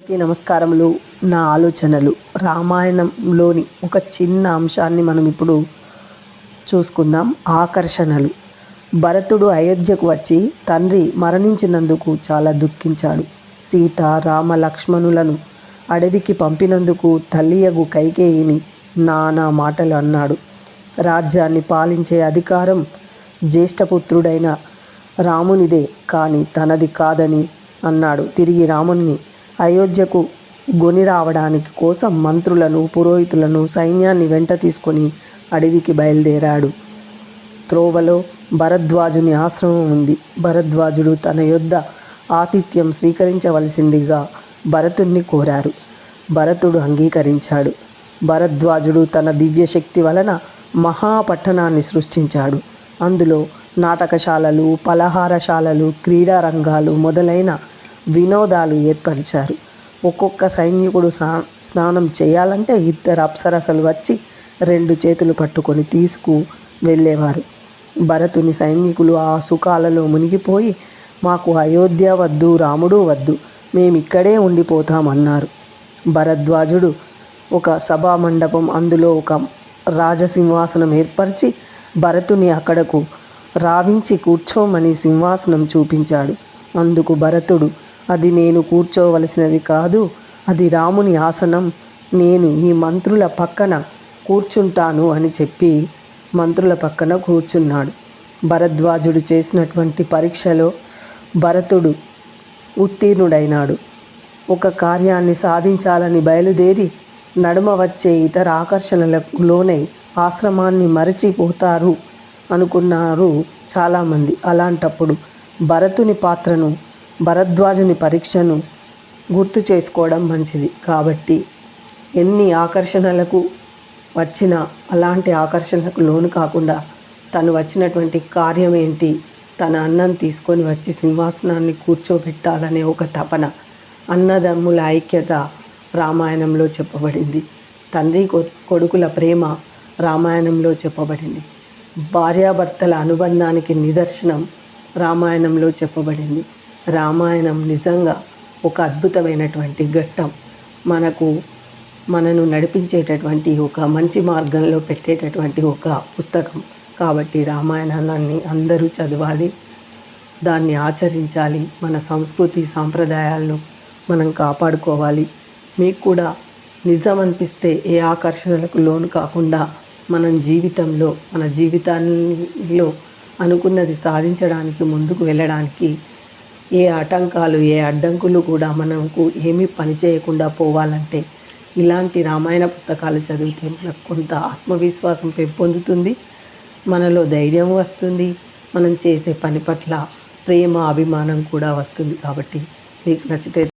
అందరికీ నమస్కారములు. నా ఆలోచనలు. రామాయణంలోని ఒక చిన్న అంశాన్ని మనం ఇప్పుడు చూసుకుందాం. ఆకర్షణలు. భరతుడు అయోధ్యకు వచ్చి తండ్రి మరణించినందుకు చాలా దుఃఖించాడు. సీత రామ లక్ష్మణులను అడవికి పంపినందుకు తల్లియగు కైకేయిని నానా మాటలు అన్నాడు. రాజ్యాన్ని పాలించే అధికారం జ్యేష్ఠపుత్రుడైన రామునిదే. కానీ తనది కాదని అన్నాడు. తిరిగి రాముని అయోధ్యకు గొని రావడానికి కోసం మంత్రులను పురోహితులను సైన్యాన్ని వెంట తీసుకొని అడవికి బయలుదేరాడు. త్రోవలో భరద్వాజుని ఆశ్రమం ఉంది. భరద్వాజుడు తన యొద్ద ఆతిథ్యం స్వీకరించవలసిందిగా భరతుణ్ణి కోరారు. భరతుడు అంగీకరించాడు. భరద్వాజుడు తన దివ్యశక్తి వలన మహాపట్టణాన్ని సృష్టించాడు. అందులో నాటకశాలలు పలహారశాలలు క్రీడా రంగాలు మొదలైన వినోదాలు ఏర్పరిచారు. ఒక్కొక్క సైనికుడు స్నా స్నానం చేయాలంటే ఇద్దరు అప్సరసలు వచ్చి రెండు చేతులు పట్టుకొని తీసుకు వెళ్ళేవారు. భరతుని సైనికులు ఆ సుఖాలలో మునిగిపోయి మాకు అయోధ్య వద్దు రాముడు వద్దు మేమిక్కడే ఉండిపోతామన్నారు. భరద్వాజుడు ఒక సభా మండపం అందులో ఒక రాజసింహాసనం ఏర్పరిచి భరతుని అక్కడకు రావించి కూర్చోమని సింహాసనం చూపించాడు. అందుకు భరతుడు అది నేను కూర్చోవలసినది కాదు అది రాముని ఆసనం. నేను ఈ మంత్రుల పక్కన కూర్చుంటాను అని చెప్పి మంత్రుల పక్కన కూర్చున్నాడు. భరద్వాజుడు చేసినటువంటి పరీక్షలో భరతుడు ఉత్తీర్ణుడైనాడు. ఒక కార్యాన్ని సాధించాలని బయలుదేరి నడుమ వచ్చే ఇతర ఆకర్షణలకు లోనై ఆశ్రమాన్ని మరచిపోతారు అనుకున్నారు చాలామంది. అలాంటప్పుడు భరతుని పాత్రను భరద్వాజుని పరీక్షను గుర్తు చేసుకోవడం మంచిది. కాబట్టి ఎన్ని ఆకర్షణలకు వచ్చినా అలాంటి ఆకర్షణకు లోను కాకుండా తను వచ్చినటువంటి కార్యం ఏంటి? తన అన్నం తీసుకొని వచ్చి సింహాసనాన్ని కూర్చోబెట్టాలనే ఒక తపన అన్నదమ్ముల ఐక్యత రామాయణంలో చెప్పబడింది. తండ్రి కొ- కొడుకుల ప్రేమ రామాయణంలో చెప్పబడింది. భార్యాభర్తల అనుబంధానికి నిదర్శనం రామాయణంలో చెప్పబడింది. రామాయణం నిజంగా ఒక అద్భుతమైనటువంటి ఘట్టం. మనకు మనను నడిపించేటటువంటి ఒక మంచి మార్గంలో పెట్టేటటువంటి ఒక పుస్తకం. కాబట్టి రామాయణాన్ని అందరూ చదవాలి దాన్ని ఆచరించాలి మన సంస్కృతి సాంప్రదాయాలను మనం కాపాడుకోవాలి. మీకు కూడా నిజం అనిపిస్తే ఏ ఆకర్షణలకు లోను కాకుండా మనం జీవితంలో మన జీవితాల్లో అనుకున్నది సాధించడానికి ముందుకు వెళ్ళడానికి ఏ ఆటంకాలు ఏ అడ్డంకులు కూడా మనకు ఏమీ పని చేయకుండా పోవాలంటే ఇలాంటి రామాయణ పుస్తకాలు చదివితే మనకు కొంత ఆత్మవిశ్వాసం పెంపొందుతుంది మనలో ధైర్యం వస్తుంది మనం చేసే పని పట్ల ప్రేమ అభిమానం కూడా వస్తుంది కాబట్టి మీకు నచ్చితే